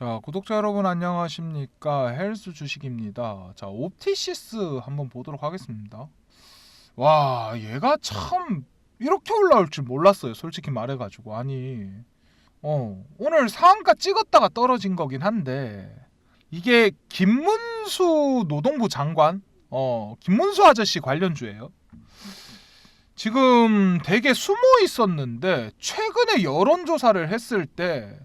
자, 구독자 여러분 안녕하십니까? 헬스 주식입니다. 자, 옵티시스 한번 보도록 하겠습니다. 와, 얘가 참 이렇게 올라올 줄 몰랐어요. 솔직히 말해 가지고 아니, 어 오늘 상한가 찍었다가 떨어진 거긴 한데 이게 김문수 노동부 장관, 어 김문수 아저씨 관련주예요. 지금 되게 숨어 있었는데 최근에 여론조사를 했을 때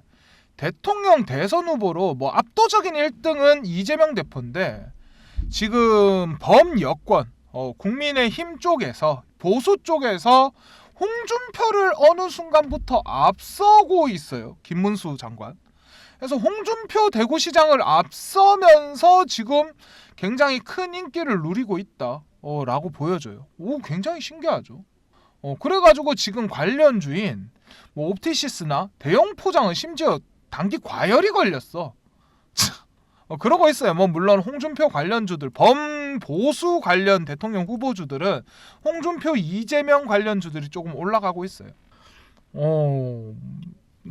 대통령 대선 후보로 뭐 압도적인 1등은 이재명 대표인데 지금 범여권 어, 국민의힘 쪽에서 보수 쪽에서 홍준표를 어느 순간부터 앞서고 있어요. 김문수 장관. 그래서 홍준표 대구시장을 앞서면서 지금 굉장히 큰 인기를 누리고 있다. 어, 라고 보여져요. 오, 굉장히 신기하죠. 어, 그래가지고 지금 관련 주인 뭐 옵티시스나 대형 포장은 심지어 단기 과열이 걸렸어. 어, 그러고 있어요. 뭐 물론 홍준표 관련주들, 범보수 관련 대통령 후보주들은 홍준표, 이재명 관련주들이 조금 올라가고 있어요. 어,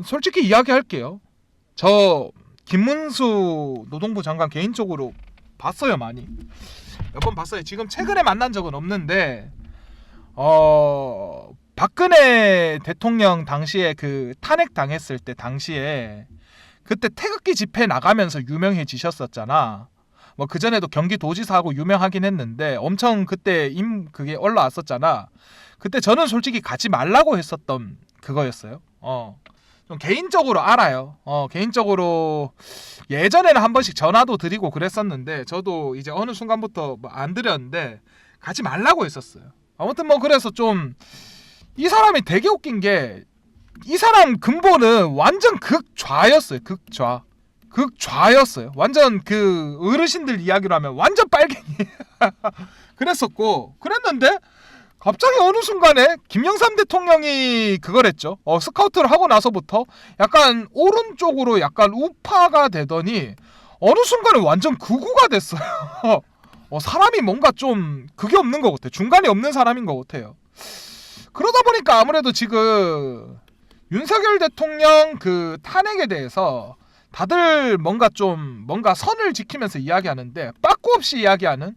솔직히 이야기할게요. 저 김문수 노동부 장관 개인적으로 봤어요 많이. 몇 번 봤어요. 지금 최근에 만난 적은 없는데 어 박근혜 대통령 당시에 그 탄핵 당했을 때 당시에 그때 태극기 집회 나가면서 유명해지셨었잖아. 뭐 그전에도 경기도지사하고 유명하긴 했는데 엄청 그때 임 그게 올라왔었잖아. 그때 저는 솔직히 가지 말라고 했었던 그거였어요. 어. 좀 개인적으로 알아요. 어, 개인적으로 예전에는 한 번씩 전화도 드리고 그랬었는데 저도 이제 어느 순간부터 뭐 안 드렸는데 가지 말라고 했었어요. 아무튼 뭐 그래서 좀 이 사람이 되게 웃긴 게 이 사람 근본은 완전 극좌였어요. 극좌. 극좌였어요. 완전 그 어르신들 이야기로 하면 완전 빨갱이. 그랬었고 그랬는데 갑자기 어느 순간에 김영삼 대통령이 그걸 했죠. 어, 스카우트를 하고 나서부터 약간 오른쪽으로 약간 우파가 되더니 어느 순간에 완전 극우가 됐어요. 어, 사람이 뭔가 좀 그게 없는 것 같아요. 중간에 없는 사람인 것 같아요. 그러다 보니까 아무래도 지금 윤석열 대통령 그 탄핵에 대해서 다들 뭔가 좀 뭔가 선을 지키면서 이야기하는데 빠꾸 없이 이야기하는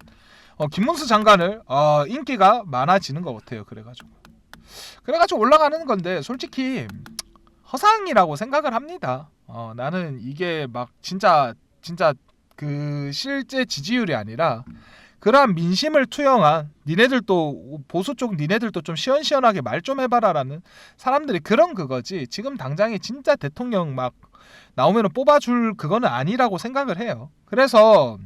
어, 김문수 장관을 어, 인기가 많아지는 것 같아요. 그래가지고 그래가지고 올라가는 건데 솔직히 허상이라고 생각을 합니다. 어, 나는 이게 막 진짜 진짜 그 실제 지지율이 아니라 그러한 민심을 투영한 니네들도 보수 쪽 니네들도 좀 시원시원하게 말 좀 해봐라라는 사람들이 그런 그거지 지금 당장에 진짜 대통령 막 나오면 뽑아줄 그거는 아니라고 생각을 해요. 그래서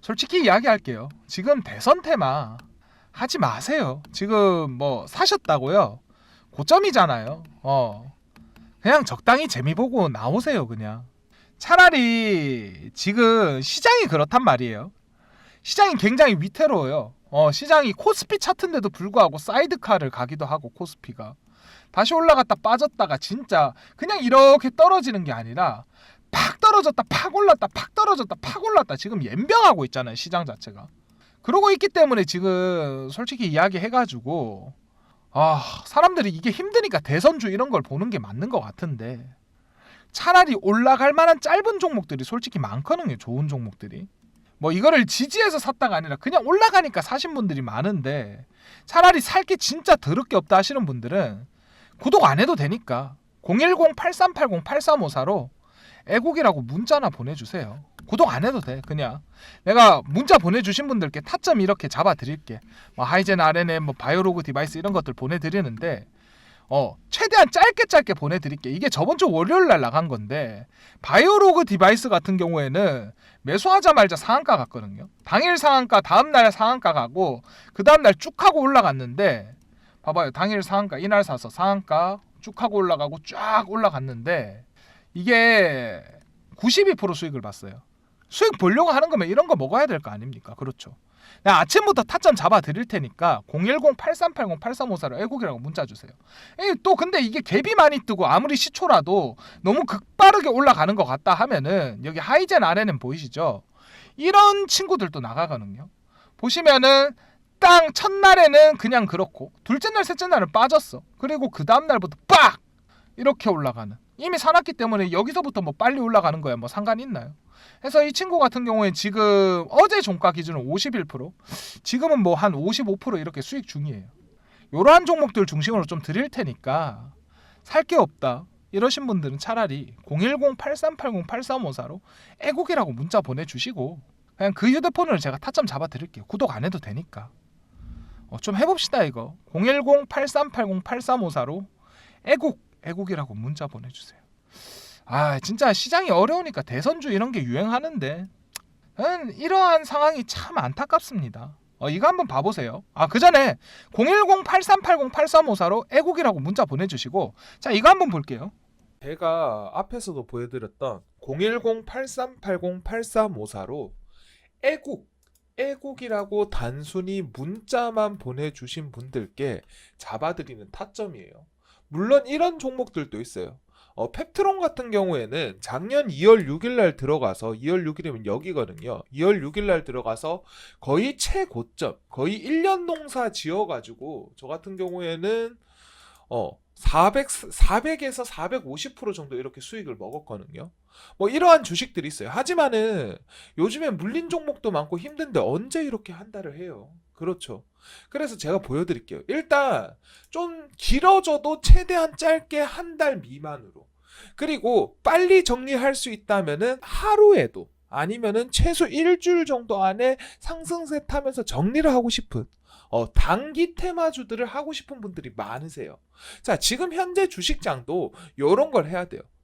솔직히 이야기할게요. 지금 대선 테마 하지 마세요. 지금 뭐 사셨다고요? 고점이잖아요. 어. 그냥 적당히 재미 보고 나오세요, 그냥. 차라리 지금 시장이 그렇단 말이에요. 시장이 굉장히 위태로워요. 어, 시장이 코스피 차트인데도 불구하고 사이드카를 가기도 하고 코스피가. 다시 올라갔다 빠졌다가 진짜 그냥 이렇게 떨어지는 게 아니라 팍 떨어졌다 팍 올랐다 팍 떨어졌다 팍 올랐다 지금 연병하고 있잖아요 시장 자체가. 그러고 있기 때문에 지금 솔직히 이야기 해가지고 아 사람들이 이게 힘드니까 대선주 이런 걸 보는 게 맞는 것 같은데 차라리 올라갈 만한 짧은 종목들이 솔직히 많거든요 좋은 종목들이 뭐 이거를 지지해서 샀다가 아니라 그냥 올라가니까 사신 분들이 많은데 차라리 살 게 진짜 더럽게 없다 하시는 분들은 구독 안 해도 되니까 010-8380-8354로 애국이라고 문자나 보내주세요. 구독 안 해도 돼. 그냥 내가 문자 보내주신 분들께 타점 이렇게 잡아드릴게. 뭐 하이젠 RNA, 뭐 바이오로그 디바이스 이런 것들 보내드리는데 어 최대한 짧게 짧게 보내드릴게. 이게 저번 주 월요일 날 나간 건데 바이오로그 디바이스 같은 경우에는 매수하자마자 상한가 갔거든요. 당일 상한가, 다음 날 상한가 가고 그 다음 날 쭉 하고 올라갔는데 봐봐요. 당일 상한가 이날 사서 상한가 쭉 하고 올라가고 쫙 올라갔는데 이게 92% 수익을 봤어요. 수익 보려고 하는 거면 이런 거 먹어야 될 거 아닙니까? 그렇죠. 내가 아침부터 타점 잡아 드릴 테니까 010-8380-8354로 애국이라고 문자 주세요. 에이, 또 근데 이게 갭이 많이 뜨고 아무리 시초라도 너무 극빠르게 올라가는 것 같다 하면은 여기 하이젠 아래는 보이시죠? 이런 친구들도 나가거든요. 보시면은 땅 첫날에는 그냥 그렇고 둘째 날 셋째 날은 빠졌어. 그리고 그 다음 날부터 빡 이렇게 올라가는 이미 사놨기 때문에 여기서부터 뭐 빨리 올라가는 거야 뭐 상관이 있나요? 그래서 이 친구 같은 경우에 지금 어제 종가 기준은 51% 지금은 뭐 한 55% 이렇게 수익 중이에요. 이러한 종목들 중심으로 좀 드릴 테니까 살 게 없다 이러신 분들은 차라리 010-8380-8354로 애국이라고 문자 보내주시고 그냥 그 휴대폰을 제가 타점 잡아 드릴게요. 구독 안 해도 되니까. 어, 좀 해봅시다 이거 010-8380-8354로 애국 애국이라고 문자 보내주세요. 아 진짜 시장이 어려우니까 대선주 이런 게 유행하는데 저는 이러한 상황이 참 안타깝습니다. 어, 이거 한번 봐보세요. 아 그 전에 010-8380-8354로 애국이라고 문자 보내주시고 자 이거 한번 볼게요. 제가 앞에서도 보여드렸던 010-8380-8354로 애국, 애국이라고 단순히 문자만 보내주신 분들께 잡아드리는 타점이에요. 물론 이런 종목들도 있어요. 어, 펩트론 같은 경우에는 작년 2월 6일 날 들어가서 2월 6일이면 여기거든요. 2월 6일 날 들어가서 거의 최고점, 거의 1년 농사 지어 가지고 저 같은 경우에는 어 400, 400에서 450% 정도 이렇게 수익을 먹었거든요. 뭐 이러한 주식들이 있어요. 하지만은 요즘에 물린 종목도 많고 힘든데 언제 이렇게 한 달을 해요? 그렇죠. 그래서 제가 보여드릴게요. 일단 좀 길어져도 최대한 짧게 한 달 미만으로. 그리고 빨리 정리할 수 있다면은 하루에도 아니면은 최소 일주일 정도 안에 상승세 타면서 정리를 하고 싶은 어, 단기 테마주들을 하고 싶은 분들이 많으세요. 자, 지금 현재 주식장도 이런 걸 해야 돼요.